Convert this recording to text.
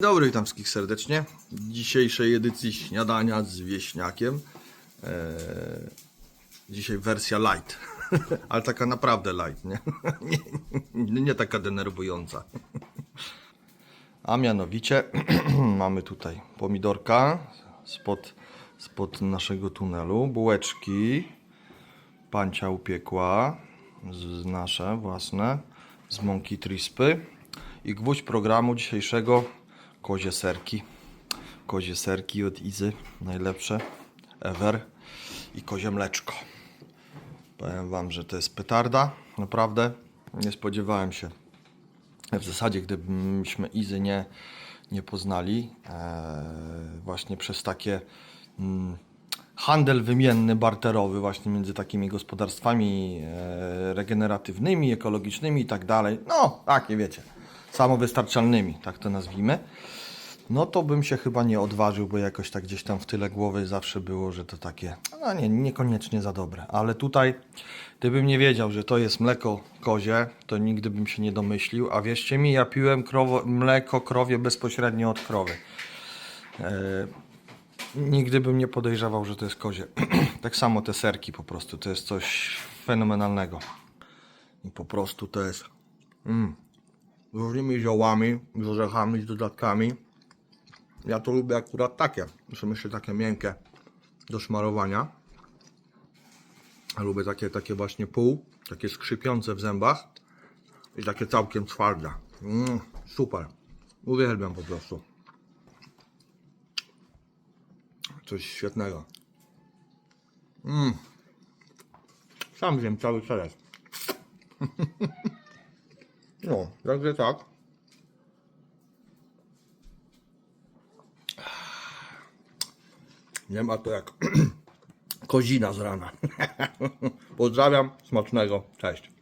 Dobry, witam wszystkich serdecznie. W dzisiejszej edycji śniadania z wieśniakiem. Eee, dzisiaj wersja light, ale taka naprawdę light, nie? nie, nie taka denerwująca. A mianowicie mamy tutaj pomidorka spod, spod naszego tunelu, bułeczki, pancia upiekła, z, nasze własne, z mąki trispy i gwóźdź programu dzisiejszego kozie serki. Kozie serki od Izy, najlepsze ever i kozie mleczko. Powiem Wam, że to jest petarda, naprawdę. Nie spodziewałem się. W zasadzie, gdybyśmy Izy nie, nie poznali, e, właśnie przez takie mm, handel wymienny, barterowy, właśnie między takimi gospodarstwami e, regeneratywnymi, ekologicznymi i tak dalej. No, takie wiecie, samowystarczalnymi, tak to nazwijmy. No to bym się chyba nie odważył, bo jakoś tak gdzieś tam w tyle głowy zawsze było, że to takie, no nie, niekoniecznie za dobre. Ale tutaj, gdybym nie wiedział, że to jest mleko kozie, to nigdy bym się nie domyślił. A wierzcie mi, ja piłem krowo, mleko krowie bezpośrednio od krowy. E, nigdy bym nie podejrzewał, że to jest kozie. tak samo te serki po prostu, to jest coś fenomenalnego. I po prostu to jest mm, różnymi ziołami, z orzechami, z dodatkami. Ja to lubię akurat takie. Są jeszcze takie miękkie do szmarowania. Lubię takie, takie właśnie pół, takie skrzypiące w zębach i takie całkiem twarde. Mm, super. Uwielbiam po prostu. Coś świetnego. Mm. Sam wiem cały czas. no, także tak. Nie ma to jak kozina z rana. Pozdrawiam, smacznego, cześć.